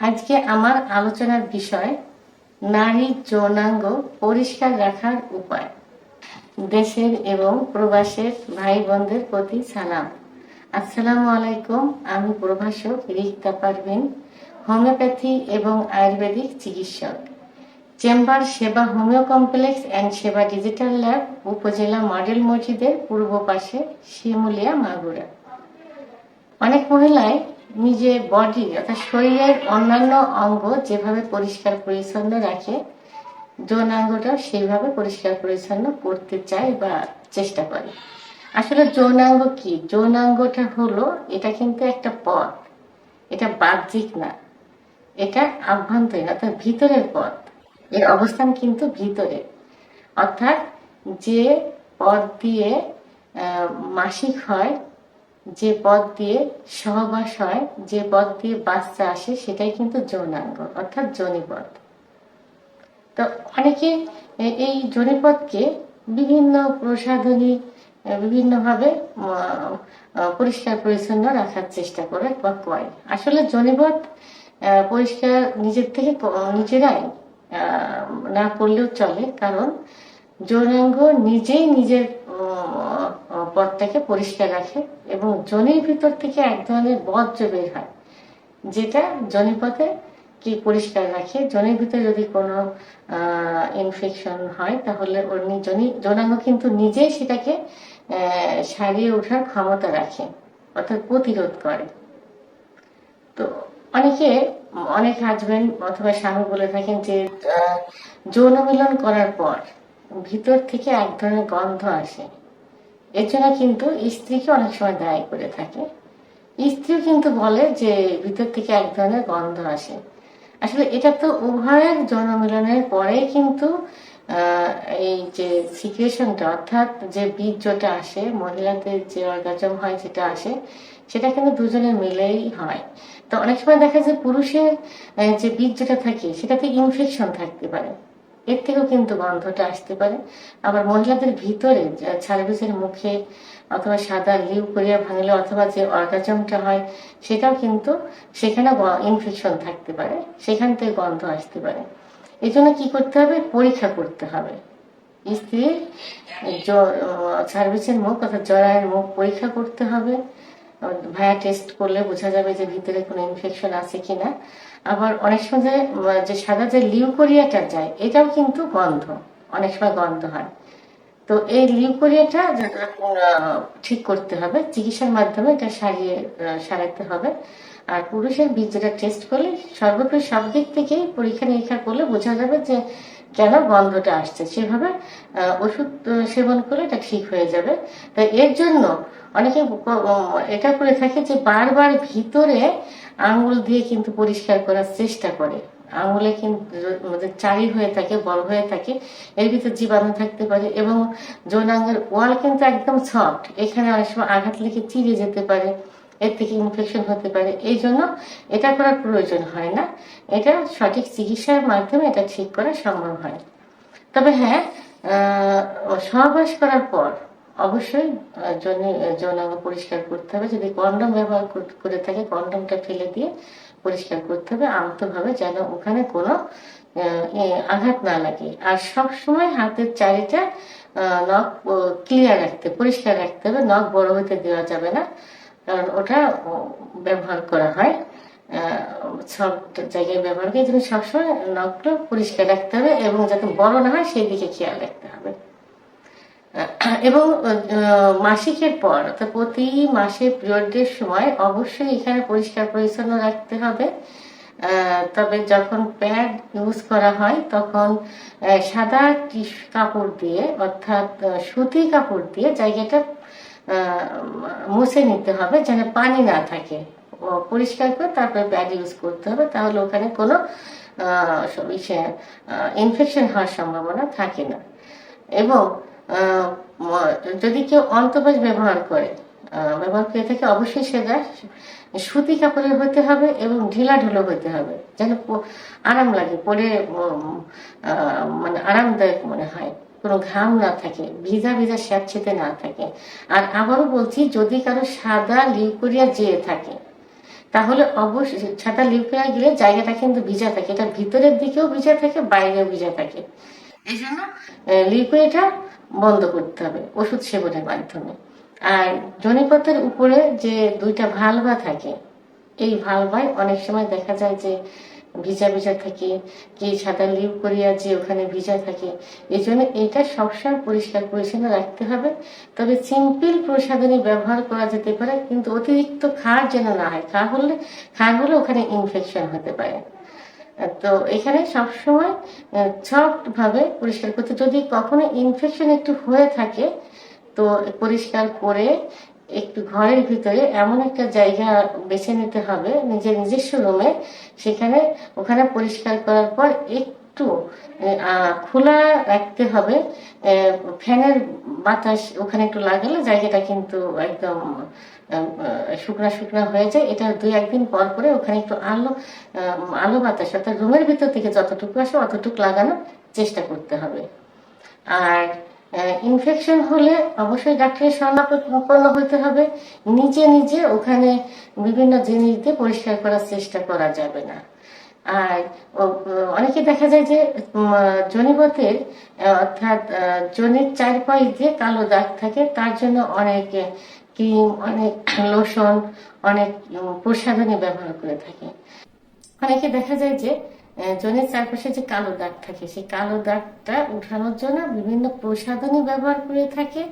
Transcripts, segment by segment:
আজকে আমার আলোচনার বিষয় নারীর যৌনাঙ্গ পরিষ্কার রাখার উপায়। দেশের এবং প্রবাসের ভাই বোনদের প্রতি সালাম। আসসালামু আলাইকুম, আমি প্রভাষক রিক্তা পারভিন, হোমিওপ্যাথি এবং আয়ুর্বেদিক চিকিৎসক। Chamber Seba homeo complex and Seba digital lab উপজেলা মডেল মসজিদের পূর্ব পাশে শিমুলিয়া মাগুরা। অনেক মহিলাই নিজের বডি অর্থাৎ শরীরের অন্যান্য অঙ্গ যেভাবে পরিষ্কার পরিচ্ছন্ন রাখে যৌনাঙ্গটা সেইভাবে পরিষ্কার পরিচ্ছন্ন করতে চায় বা চেষ্টা করে। আসলে যৌনাঙ্গ কি? যৌনাঙ্গটা হলো, এটা কিন্তু একটা পথ। এটা বাহ্যিক না। এটা আভ্যন্তরীণ, অর্থাৎ ভিতরের পথ। এর অবস্থান কিন্তু ভিতরে। অর্থাৎ যে পথ দিয়ে মাসিক হয় যে পথ দিয়ে সহবাস হয় যে পথ দিয়ে বাচ্চা আসে সেটাই কিন্তু যৌনাঙ্গ অর্থাৎ যোনিপথ তো অনেকে এই জনিপথকে বিভিন্ন প্রসাধনী বিভিন্নভাবে পরিষ্কার পরিচ্ছন্ন রাখার চেষ্টা করে বা করে। আসলে যোনিপথ আহ, পরিষ্কার নিজের থেকে নিজেরাই না করলেও চলে কারণ যৌনাঙ্গ নিজেই নিজের পথটাকে পরিষ্কার রাখে এবং জনির ভিতর থেকে এক ধরনের বজ্র বের হয়, যেটা জনিপথে কি পরিষ্কার রাখে। জনির ভিতরে যদি কোনো ইনফেকশন হয়, তাহলে ওর জনি যৌনাঙ্গ কিন্তু নিজেই সেটাকে সারিয়ে ওঠার ক্ষমতা রাখে, অর্থাৎ প্রতিরোধ করে। তো অনেকে, অনেক হাজবেন্ড অথবা স্বামী বলে থাকেন যে যৌন মিলন করার পর ভিতর থেকে এক ধরনের গন্ধ আসে। এর কিন্তু স্ত্রীকে অনেক সময় দায়ী করে থাকে। স্ত্রীও কিন্তু বলে যে ভিতর থেকে এক ধরনের গন্ধ আসে। আসলে এটা তো উভয়ের যৌন মিলনের পরেই কিন্তু এই যে সিক্রেশনটা অর্থাৎ যে বীর্যটা আসে, মহিলাদের যে অর্গাজম হয়, যেটা আসে, সেটা কিন্তু দুজনের মিলেই হয়। তো অনেক সময় দেখা যায় পুরুষের যে বীর্যটা থাকে, সেটাতে ইনফেকশন থাকতে পারে। এর থেকেও কিন্তু গন্ধটা আসতে পারে। আবার মহিলাদের ভিতরে সার্ভিসের মুখে অথবা সাদা লিউ করিয়া ভাঙলে অথবা যে অর্গাজমটা হয়, সেটাও কিন্তু সেখানে ইনফেকশন থাকতে পারে। সেখান থেকে গন্ধ আসতে পারে। এই জন্য কি করতে হবে? পরীক্ষা করতে হবে। স্ত্রীর সার্ভিসের মুখ অর্থাৎ জরায়ের মুখ পরীক্ষা করতে হবে। ভায়া টেস্ট করলে বোঝা যাবে যে ভিতরে কোনো ইনফেকশন আছে কিনা। আবার অনেক সময় যে সাদা যে লিউকোরিয়াটা যায়, এটাও কিন্তু গন্ধ। অনেক সময় গন্ধ হয়। তো এই লিউকোরিয়াটা ঠিক করতে হবে, চিকিৎসার মাধ্যমে এটা সারিয়ে সারাতে হবে। আর পুরুষের বীর্যটা টেস্ট করলে সর্বোপরি সব দিক থেকেই পরীক্ষা নিরীক্ষা করলে বোঝা যাবে যে কেন গন্ধটা আসছে। সেভাবে ওষুধ সেবন করলে এটা ঠিক হয়ে যাবে। তো এর জন্য অনেকে এটা করে থাকে যে বারবার ভিতরে আঙুল দিয়ে কিন্তু পরিষ্কার করার চেষ্টা করে। আঙুলে কিন্তু চারি হয়ে থাকে, বল হয়ে থাকে, এর ভিতর জীবাণু থাকতে পারে এবং যৌনাঙ্গের ওয়াল কিন্তু একদম সফট এখানে অনেক সময় আঘাত লেগে চিড়ে যেতে পারে। এর থেকে ইনফেকশন হতে পারে। এই জন্য এটা করার প্রয়োজন হয় না। এটা সঠিক চিকিৎসার মাধ্যমে এটা ঠিক করা সম্ভব হয়। তবে হ্যাঁ সহবাস করার পর অবশ্যই যৌনাঙ্গ পরিষ্কার করতে হবে। যদি কন্ডম ব্যবহার করে থাকে কন্ডমটা ফেলে দিয়ে পরিষ্কার করতে হবে। আন্তভাবে যেন ওখানে কোনো আঘাত না লাগে। আর সব সময় হাতের চারিটা নখ ক্লিয়ার রাখতে, পরিষ্কার রাখতে হবে। নখ বড় হতে দেওয়া যাবে না। কারণ ওটা ব্যবহার করা হয়। সব জায়গায় ব্যবহার করে জন্য সবসময় নখটা পরিষ্কার রাখতে হবে এবং যাতে বড় না হয় সেই দিকে খেয়াল রাখতে হবে। এবং মাসিকের পর, অর্থাৎ প্রতি মাসে পিরিয়ডের সময় অবশ্যই এখানে পরিষ্কার পরিচ্ছন্ন রাখতে হবে। তবে যখন প্যাড ইউজ করা হয়, তখন সাদা কাপড় দিয়ে, অর্থাৎ সুতি কাপড় দিয়ে জায়গাটা মুছে নিতে হবে যেন পানি না থাকে। পরিষ্কার করে তারপরে প্যাড ইউজ করতে হবে, তাহলে ওখানে কোনো ইনফেকশন হওয়ার সম্ভাবনা থাকে না। এবং যদি কেউ অন্তবাস ব্যবহার করে ব্যবহার করে থাকে, অবশ্যই সেটা সুতি কাপড়ের হতে হবে এবং ঢিলা ঢুলো হতে হবে, যেন আরাম লাগে, পরে মানে আরামদায়ক মনে হয়। কোনো ঘাম না থাকে, ভিজা ভিজা স্যাঁতছেতে না থাকে। আর আবারও বলছি, যদি কারও সাদা লিউকোরিয়া যেয়ে থাকে, তাহলে অবশ্যই সাদা লিপে গেলে জায়গাটা কিন্তু ভিজা থাকে। এটা ভিতরের দিকেও ভিজা থাকে, বাইরেও ভিজা থাকে। এই জন্য লিকুইডটা বন্ধ করতে হবে, ওষুধ সেবনের মাধ্যমে। আর জনিপথের উপরে যে দুইটা ভালভা থাকে, এই ভালভায় অনেক সময় দেখা যায় যে ভিজা ভিজা থাকে কি সাদা লিপ করিয়া যে ওখানে ভিজা থাকে। এই জন্য এইটা সবসময় পরিষ্কার পরিচ্ছন্ন রাখতে হবে। তবে সিম্পল প্রসাধনী ব্যবহার করা যেতে পারে, কিন্তু অতিরিক্ত খার যেন না হয়। খা হলে খা হলে ওখানে ইনফেকশন হতে পারে। তো এখানে সবসময় সফট ভাবে পরিষ্কার করতে যদি কখনো ইনফেকশন একটু হয়ে থাকে, তো পরিষ্কার করে একটু ঘরের ভিতরে এমন একটা জায়গা বেছে নিতে হবে, নিজের নিজস্ব রুমে, সেখানে ওখানে পরিষ্কার করার পর একটু খোলা রাখতে হবে। ফ্যানের বাতাস ওখানে একটু লাগালে জায়গাটা কিন্তু একদম শুকনা শুকনা হয়ে যায়। এটা দুই, একদিন পর পরে ওখানে একটু আলো আলো বাতাস, অর্থাৎ রুমের ভিতর থেকে যতটুকু আসে অতটুকু লাগানোর চেষ্টা করতে হবে। আর ইনফেকশন হলে অবশ্যই ডাক্তারের শরণাপন্ন হতে হবে। নিজে নিজে ওখানে বিভিন্ন জিনিস দিয়ে পরিষ্কার করার চেষ্টা করা যাবে না। আর অনেকে দেখা যায় যে জনিপথের অর্থাৎ জনির চারপাশ দিয়ে কালো দাগ থাকে, তার জন্য অনেক ক্রিম, অনেক লোশন অনেক প্রসাধনী ব্যবহার করে থাকে। অনেকে দেখা যায় যে জনের চারপাশে যে কালো দাগ থাকে, সেই কালো দাগটা উঠানোর জন্য বিভিন্ন প্রসাধনী ব্যবহার করে থাকে,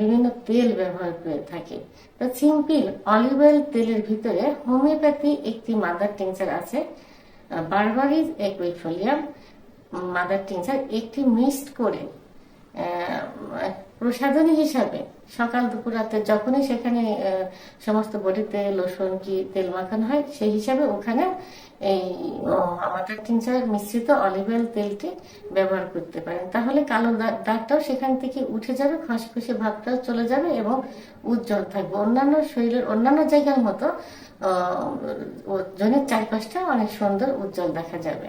বিভিন্ন তেল ব্যবহার করে থাকে। তো সিম্পল অলিভ অয়েল তেলের ভিতরে হোমিওপ্যাথি একটি মাদার টিংচার আছে বারবারিজ একুইফোলিয়াম মাদার টিংচার একটি মিক্সড করে প্রসাধনী হিসাবে সকাল দুপুর রাতে যখনই সেখানে সমস্ত বডিতে লোশন কি তেল মাখানো হয় সেই হিসাবে ওখানে এই আমাদের টিনচার মিশ্রিত অলিভ অয়েল তেলটি ব্যবহার করতে পারেন। তাহলে কালো দাগ- দাগটাও সেখান থেকে উঠে যাবে খসখসে ভাবটাও চলে যাবে এবং উজ্জ্বল থাকবে। অন্যান্য শরীরের অন্যান্য জায়গার মতো আহ, ওজনের চারপাশটা অনেক সুন্দর উজ্জ্বল দেখা যাবে।